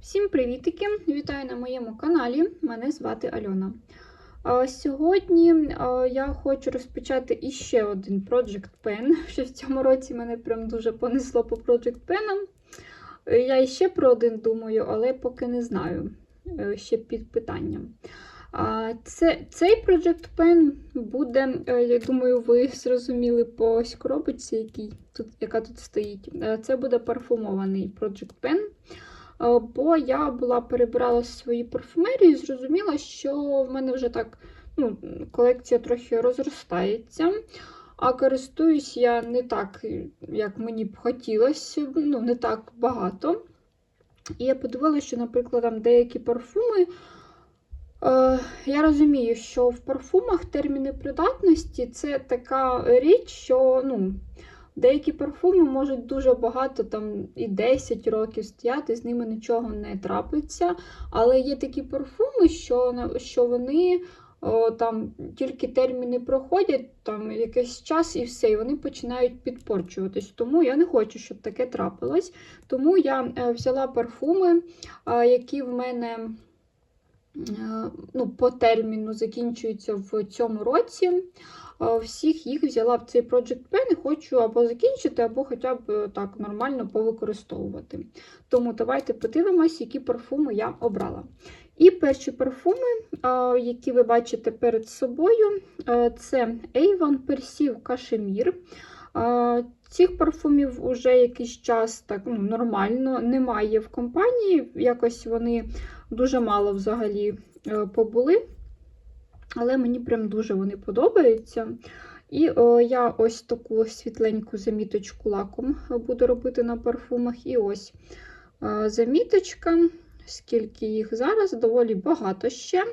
Всім привітики! Вітаю на моєму каналі. Мене звати Альона. Сьогодні я хочу розпочати іще один Project Pen. Що в цьому році мене прям дуже понесло по Project Pen. Я іще про один думаю, але поки не знаю. Е, Ще під питанням. Це, цей Project Pen буде, е, я думаю, ви зрозуміли по ось який тут, яка тут стоїть. Е, Це буде парфумований Project Pen. Е, Бо я була перебирала свої парфумерії і зрозуміла, що в мене вже так ну, колекція трохи розростається. А користуюсь я не так, як мені б хотілося, ну, не так багато. І я подивилася, що, наприклад, там деякі парфуми. Е, я розумію, що в парфумах терміни придатності це така річ, що ну, деякі парфуми можуть дуже багато, там і 10 років стояти, з ними нічого не трапиться. Але є такі парфуми, що, що вони о, там тільки терміни проходять, там якийсь час і все, і вони починають підпорчуватись. Тому я не хочу, щоб таке трапилось. Тому я е, взяла парфуми, які в мене е, ну, по терміну закінчуються в цьому році. Всіх їх взяла в цей Project Pen і хочу або закінчити, або хоча б е, так нормально повикористовувати. Тому давайте подивимось, які парфуми я обрала. І перші парфуми, які ви бачите перед собою, е, це Avon Cashmere. Е, Цих парфумів вже якийсь час так ну, нормально немає в компанії. Якось вони дуже мало взагалі е, побули. Але мені прям дуже вони подобаються. І о, я ось таку світленьку заміточку лаком буду робити на парфумах. І ось е, заміточка, скільки їх зараз, доволі багато ще.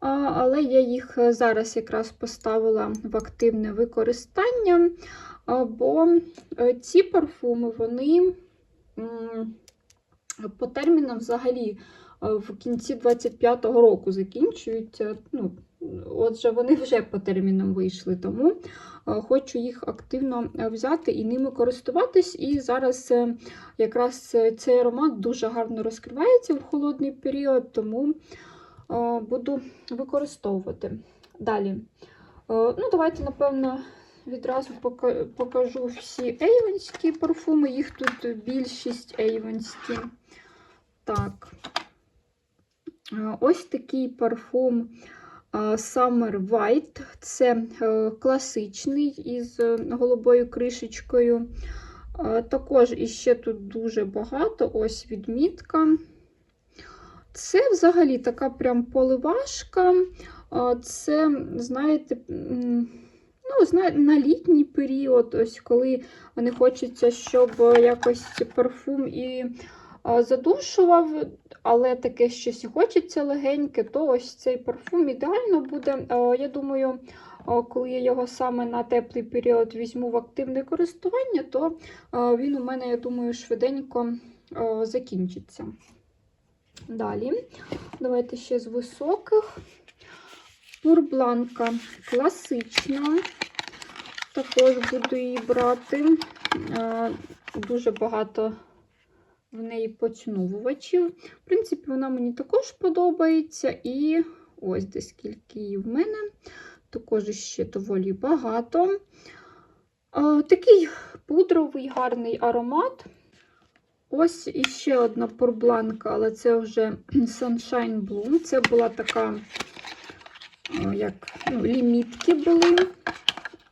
А, Але я їх зараз якраз поставила в активне використання, бо е, ці парфуми, вони по термінам взагалі е, в кінці 25-го року закінчуються. Ну, Отже, вони вже по термінам вийшли, тому е, хочу їх активно е, взяти і ними користуватись. І зараз якраз цей аромат дуже гарно розкривається в холодний період, тому буду використовувати. Далі. Ну, Давайте, напевно, відразу покажу всі ейвенські парфуми. Їх тут більшість ейвенські. Так. Е, Ось такий парфум Summer White. Це е, класичний із е, голубою кришечкою. Також іще тут дуже багато. Ось відмітка. Це взагалі така прям поливашка. Це, знаєте, ну, на літній період, ось коли не хочеться, щоб якось парфум і задушував, але таке щось хочеться легеньке, то ось цей парфум ідеально буде. Я думаю, коли я його саме на теплий період візьму в активне користування, то він у мене, я думаю, швиденько закінчиться. Далі, давайте ще з високих. Пурбланка класична. Також буду її брати. Дуже багато в неї поцінувувачів. В принципі, вона мені також подобається. І ось де скільки її в мене. Також ще доволі багато. Такий пудровий гарний аромат. Ось іще одна порбланка, але це вже Sunshine Bloom. Це була така, як ну, лімітки були.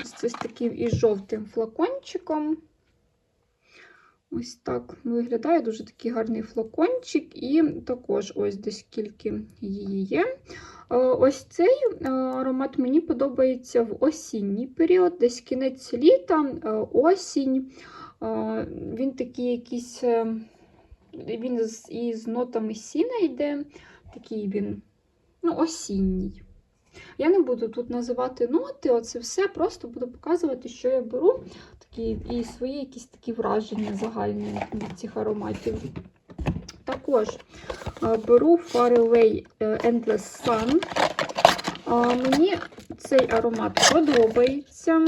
Ось з таким із жовтим флакончиком. Ось так виглядає дуже такий гарний флакончик, і також ось десь скільки її є. Е, Ось цей е, аромат мені подобається в осінній період, десь кінець літа, е, осінь. Він такий якийсь, він із нотами сіна йде, такий він ну, осінній. Я не буду тут називати ноти, оце все, просто буду показувати, що я беру такі, і свої якісь такі враження загальні від цих ароматів. Також е, беру Far Away е, Endless Sun. Мені цей аромат подобається.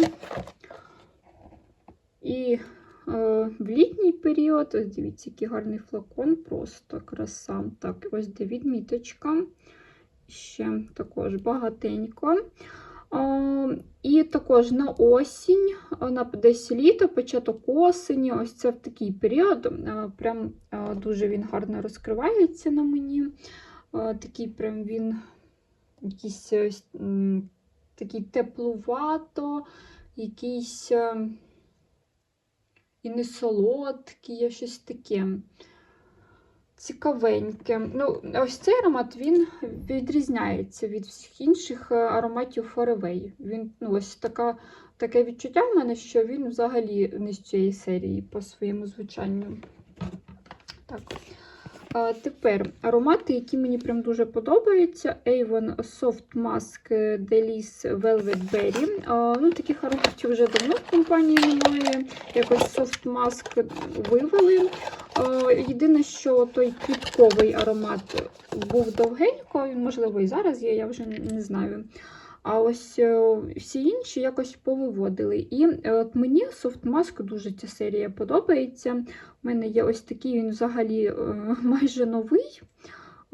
І в літній період. Ось дивіться, який гарний флакон, просто краса. Так, ось де відміточка. Ще також багатенько. І також на осінь, на десь літо, початок осені, ось це в такий період. Прям дуже він гарно розкривається на мені. Такий прям він якийсь ось, такий теплувато, якийсь е, і не солодкий, щось таке. Цікавеньке. Ну, ось цей аромат він відрізняється від всіх інших е, ароматів Форевей. Він, ну, ось така, таке відчуття в мене, що він взагалі не з цієї серії по своєму звучанню. Так. А тепер аромати, які мені прям дуже подобаються. Avon Soft Mask Delice Velvet Berry. А, ну, Таких ароматів вже давно в компанії немає. Якось Soft Mask вивели. А, єдине, що той квітковий аромат був довгенько, він, можливо, і зараз є, я вже не знаю. А ось е, всі інші якось повиводили. І е, от мені Soft Mask дуже ця серія подобається. У мене є ось такий, він взагалі е, майже новий.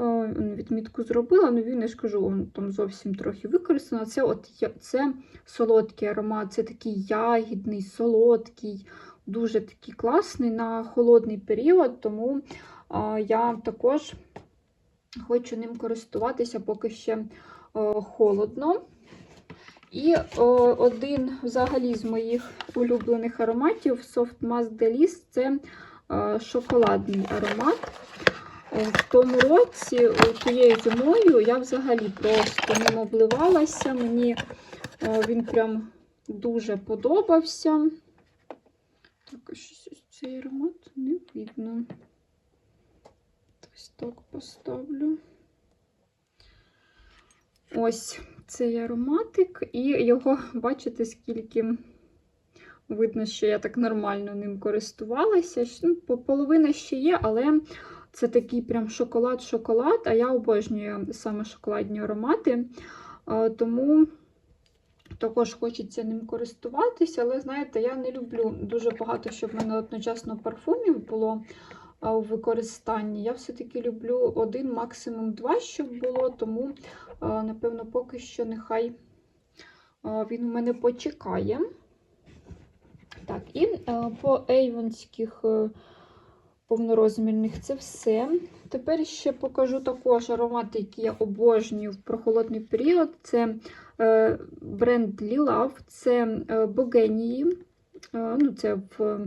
Е, Відмітку зробила, але він, я ж кажу, там зовсім трохи використано. Це от це солодкий аромат, це такий ягідний, солодкий, дуже такий класний на холодний період, тому е, я також хочу ним користуватися, поки ще е, холодно. І о, один взагалі з моїх улюблених ароматів Soft Mask Delice – це е, шоколадний аромат. Е, В тому році, е, тією зимою, я взагалі просто ним обливалася. Мені е, він прям дуже подобався. Так, щось ось цей аромат не видно. Ось так поставлю. Ось цей ароматик, і його, бачите, скільки видно, що я так нормально ним користувалася. Ну, по- половина ще є, але це такий прям шоколад-шоколад, а я обожнюю саме шоколадні аромати. Тому також хочеться ним користуватися, але знаєте, я не люблю дуже багато, щоб в мене одночасно парфумів було у використанні. Я все-таки люблю один, максимум два, щоб було, тому, напевно, поки що нехай він у мене почекає. Так, і по ейвонських е, повнорозмірних це все. Тепер ще покажу також аромати, які я обожнюю в прохолодний період. Це бренд Lilove, це е, Богенії. Е, ну, це в,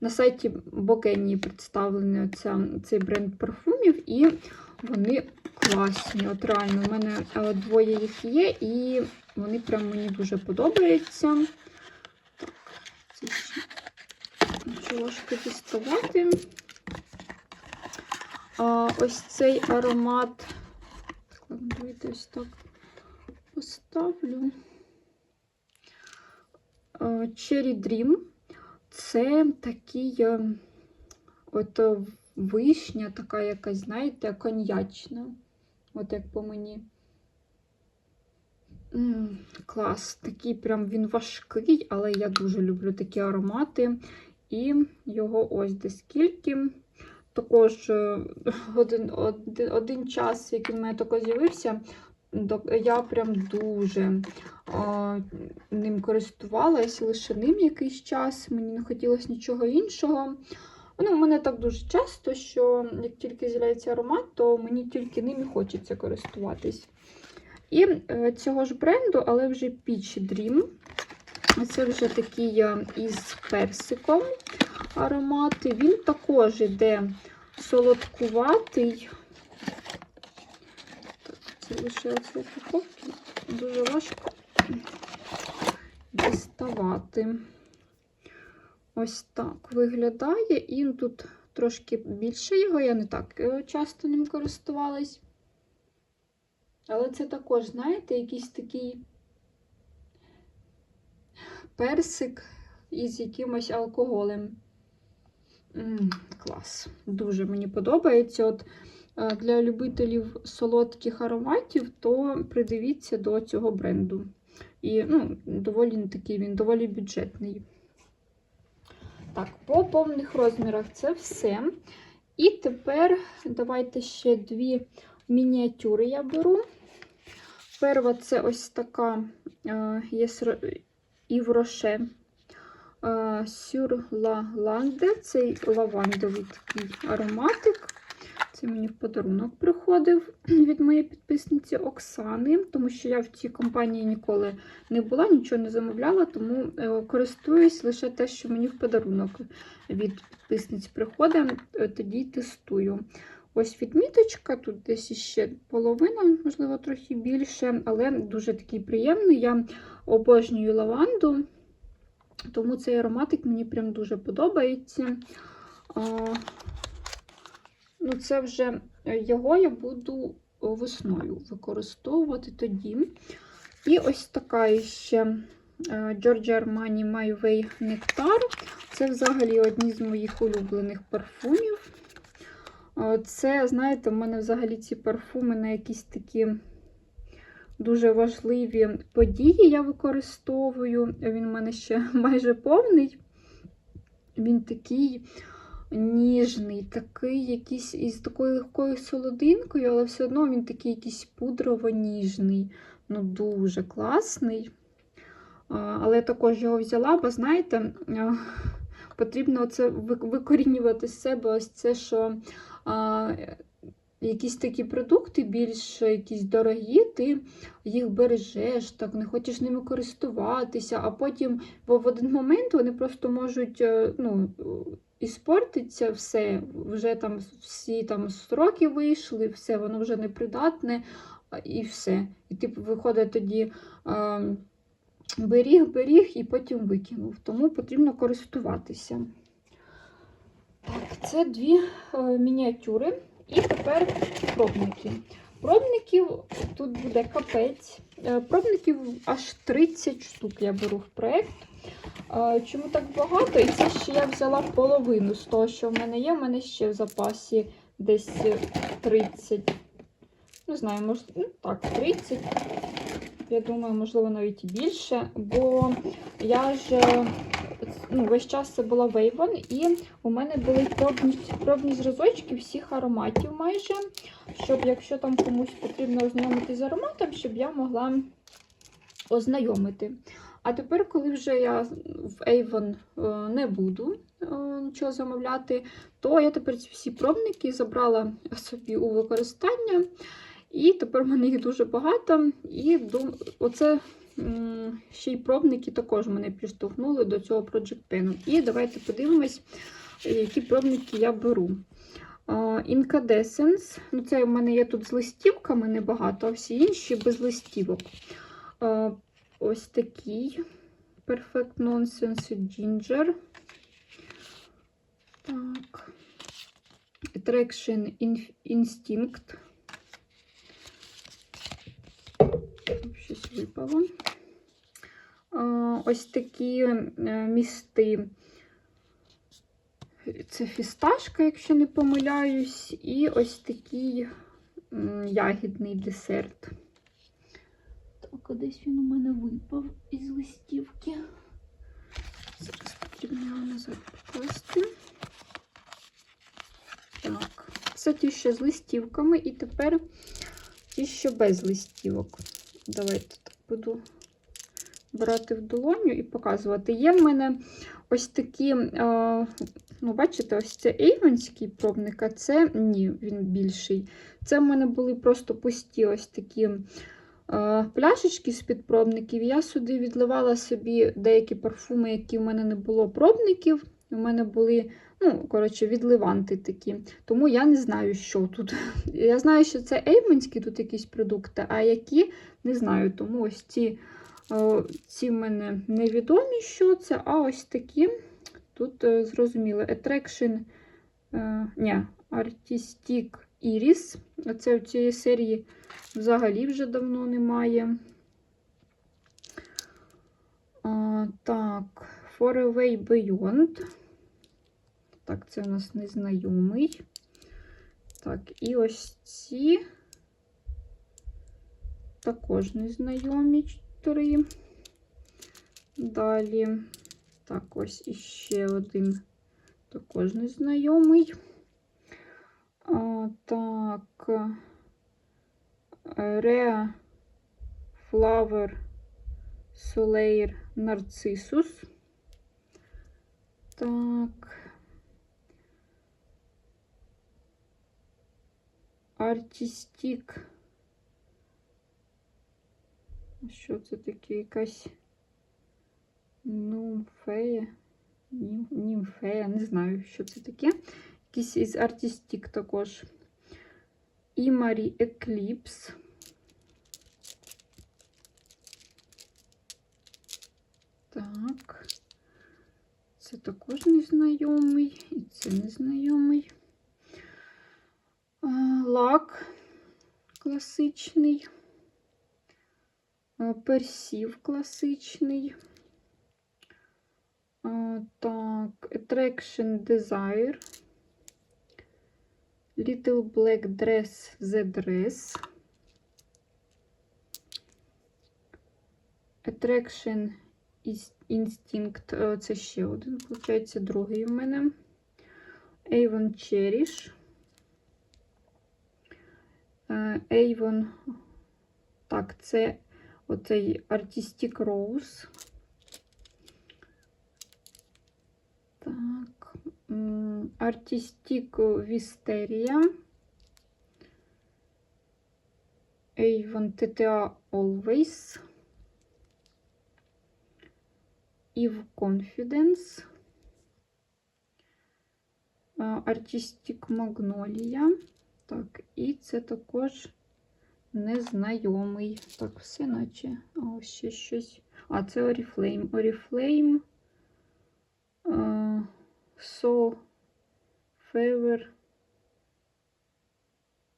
на сайті Богенії представлений оця, цей бренд парфумів, і вони класні. От реально, у мене е, двоє їх є, і вони прям мені дуже подобаються. Так, це ложки діставати. Ось цей аромат. Давайте ось так поставлю. А, Cherry Dream. Це такий е, от е, вишня, така якась, знаєте, коньячна. От як по мені. М, клас, такий прям він важкий, але я дуже люблю такі аромати. І його ось де скільки. Також е, один, один, один час, як він в мене тако з'явився, я прям дуже а, ним користувалась, лише ним якийсь час. Мені не хотілося нічого іншого. Ну, у мене так дуже часто, що як тільки з'являється аромат, то мені тільки ним і хочеться користуватись. І е, цього ж бренду, але вже Peach Dream. Це вже такий е, із персиком аромат. Він також іде солодкуватий. Це лише оце упаковки. Дуже важко діставати. Ось так виглядає. І тут трошки більше його, я не так е, часто ним користувалась. Але це також, знаєте, якийсь такий персик із якимось алкоголем. М, клас. Дуже мені подобається. От для любителів солодких ароматів, то придивіться до цього бренду. І ну, доволі такий він доволі бюджетний. Так, по повних розмірах це все. І тепер давайте ще дві мініатюри я беру. Перша це ось така е, є Ів Роше Сюр Ла Ланде. Цей лавандовий такий ароматик. Це мені в подарунок приходив від моєї підписниці Оксани, тому що я в цій компанії ніколи не була, нічого не замовляла, тому е, користуюсь лише те, що мені в подарунок від підписниць приходить, е, тоді тестую. Ось відміточка, тут десь ще половина, можливо, трохи більше, але дуже такий приємний. Я обожнюю лаванду, тому цей ароматик мені прям дуже подобається. Ну, це вже його я буду весною використовувати тоді. І ось така ще е, Giorgio Armani My Way Nectar. Це взагалі одні з моїх улюблених парфумів. Це, знаєте, в мене взагалі ці парфуми на якісь такі дуже важливі події я використовую. Він у мене ще майже повний. Він такий ніжний, такий якийсь із такою легкою солодинкою, але все одно він такий якийсь пудрово-ніжний, ну дуже класний. Але я також його взяла, бо, знаєте, потрібно це викорінювати з себе ось це, що а, якісь такі продукти більш якісь дорогі, ти їх бережеш, так, не хочеш ними користуватися, а потім в один момент вони просто можуть е, ну, іспортиться все, вже там всі там строки вийшли, все, воно вже непридатне і все. І типу виходить тоді а, беріг, беріг і потім викинув. Тому потрібно користуватися. Так, це дві е, мініатюри. І тепер пробники. Пробників тут буде капець. Е, пробників аж 30 штук я беру в проєкт. Чому так багато? І це ще я взяла половину з того, що в мене є. У мене ще в запасі десь 30. Не знаю, може, ну так, 30. Я думаю, можливо, навіть і більше. Бо я ж ну, весь час це була Вейвон, і у мене були пробні, пробні зразочки всіх ароматів майже. Щоб, якщо там комусь потрібно ознайомитися з ароматом, щоб я могла ознайомити. А тепер, коли вже я в Avon е, не буду е, нічого замовляти, то я тепер всі пробники забрала собі у використання. І тепер в мене їх дуже багато. І оце ще й пробники також мене підштовхнули до цього Project Pen. І давайте подивимось, які пробники я беру. Incandescence. Ну, Це в мене є тут з листівками небагато, а всі інші без листівок. Ось такий Perfect Nonsense Ginger. Так. Attraction Instinct. Щось випало. Ось такі е, місти. Це фісташка, якщо не помиляюсь, і ось такий ягідний десерт. Так, десь він у мене випав із листівки. Зараз потрібно його назад покласти. Так, це ті, що з листівками, і тепер ті, що без листівок. Давайте так буду брати в долоню і показувати. Є в мене ось такі, ну, бачите, ось це ейвенський пробник, а це ні, він більший. Це в мене були просто пусті ось такі пляшечки з-під пробників. Я сюди відливала собі деякі парфуми, які в мене не було пробників. У мене були, ну, коротше, відливанти такі. Тому я не знаю, що тут. Я знаю, що це ейвенські тут якісь продукти, а які не знаю. Тому ось ці ці в мене невідомі, що це, а ось такі. Тут е, зрозуміло, Attraction, е, ні, Artistic Iris. Це в цієї серії взагалі вже давно немає. А, Так, Away Beyond. Так, це у нас незнайомий. Так, і ось ці також незнайомі три. Далі Так, ось іще один також незнайомий. А, так. Rea Flower Soleil Narcissus. Так. Артістік. Що це таке? Якась нумфея? Німфея, не знаю, що це таке. Якийсь із артістік також. Імарі Екліпс. Так. Це також незнайомий. І це незнайомий. Лак класичний. Персів класичний. Так, Attraction Desire. Little Black Dress The Dress. Attraction Instinct. е, Це ще один, виходить, другий в мене. Avon Cherish. Е, Avon. Так, це оцей Artistic Rose. Так. Artistic Wisteria. Avon TTA Always. Eve Confidence. А, Artistic Magnolia. Так, і це також незнайомий. Так, все наче. А ось ще щось. А, це Oriflame. Oriflame. А, So Fever.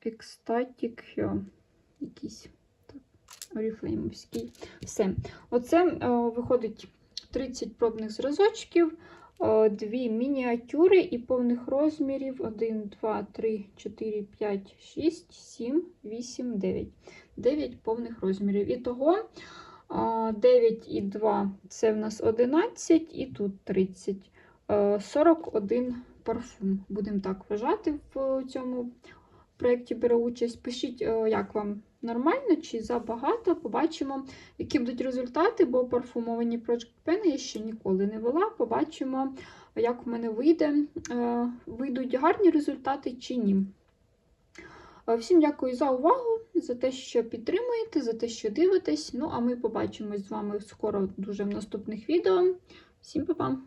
Ecstatic. е, Якийсь. Так. Все. Оце е, виходить 30 пробних зразочків, дві мініатюри і повних розмірів 1, 2, 3, 4, 5, 6, 7, 8, 9. 9 повних розмірів. І того 9 і 2 це в нас 11, і тут 30. Е, 41 парфум. Будемо так вважати в цьому проєкті бере участь. Пишіть, е, як вам нормально чи забагато. Побачимо, які будуть результати, бо парфумовані Project Pen я ще ніколи не вела. Побачимо, як в мене вийде, е, вийдуть гарні результати чи ні. Е, Всім дякую за увагу, за те, що підтримуєте, за те, що дивитесь. Ну, а ми побачимось з вами скоро дуже в наступних відео. Всім па-па!